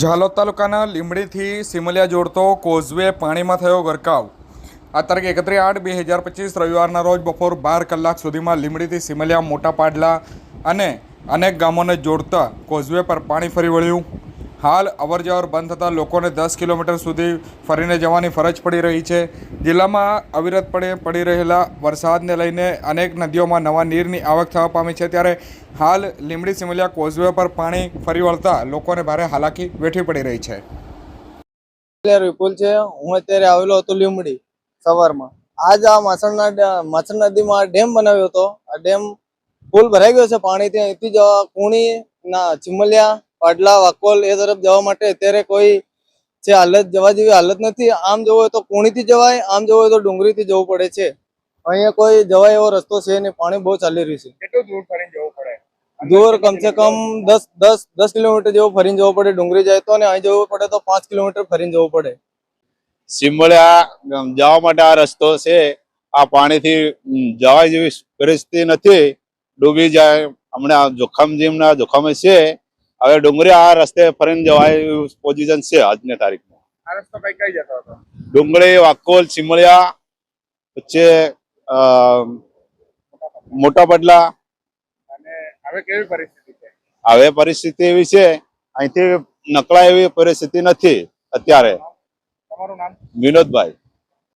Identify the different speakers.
Speaker 1: ઝાલોદ તાલુકાના લીંબડીથી સિમલિયા જોડતો કોઝવે પાણીમાં થયો ગરકાવ. આ તારીખ એકત્રીસ આઠ બે હજાર પચીસ રવિવારના રોજ બપોર બાર કલાક સુધીમાં લીંબડીથી સિમલિયા મોટા પાડલા અને અનેક ગામોને જોડતા કોઝવે પર પાણી ફરી વળ્યું. હાલ અવરજવર બંધ થતાં લોકોને દસ કિલોમીટર સુધી ફરીને જવાની ફરજ પડી રહી છે. જિલ્લામાં અવિરતપણે પડી રહેલા વરસાદને લઈને અનેક નદીઓમાં નવા નીરની આવક થવા પામી છે. ત્યારે હાલ લીંબડી, સિમલિયા, કોઝવે પર પાણી ફરી વળતા લોકોને ભારે હાલાકી વેઠવી પડી રહી છે.
Speaker 2: વિપુલ છે. હું અત્યારે આવેલો હતો લીમડી સવારમાં. આજ આ માસણના ડ- માસણ નદીમાં ડેમ બનાવ્યો હતો. આ ડેમ પુલ ભરાઈ ગયો છે. પાણીથી અહીંથી જવા કુણી ના ચિમલિયા પાડલા વાકોલ એ તરફ જવા માટે અત્યારે કોઈ જે હાલત જવા જેવી હાલત નથી. આમ જવું હોય તો કુણીથી જવાય આમ જવું હોય તો ડુંગળીથી જવું પડે છે. અહીંયા કોઈ જવાય એવો રસ્તો છે નહીં પાણી બહુ ચાલી રહ્યું છે.
Speaker 1: કેટલું દૂર ફરીને જવું પડે?
Speaker 2: દૂર કમસે કમ દસ દસ દસ કિલોમીટર જેવું ફરીને જવું પડે ડુંગળી જાય તો અને અહીં જવું પડે તો પાંચ કિલોમીટર ફરીને જવું પડે.
Speaker 3: સિમળિયા જવા માટે આ રસ્તો છે. આ પાણીથી જવા જેવી પરિસ્થિતિ નથી. ડૂબી જાય હમણાં જોખમ જેમના જોખમ છે. હવે ડુંગળી આ રસ્તે ફરીને જવાય એવું પોઝિશન છે આજની તારીખમાં.
Speaker 1: આ રસ્તો કઈ કઈ જતો હતો?
Speaker 3: ડુંગળી વાકોલ ચીમળિયા વચ્ચે મોટા પડલા
Speaker 1: અને હવે કેવી પરિસ્થિતિ છે?
Speaker 3: હવે પરિસ્થિતિ એવી છે અહીંથી નકળાય એવી પરિસ્થિતિ નથી અત્યારે.
Speaker 1: તમારું નામ?
Speaker 3: વિનોદભાઈ.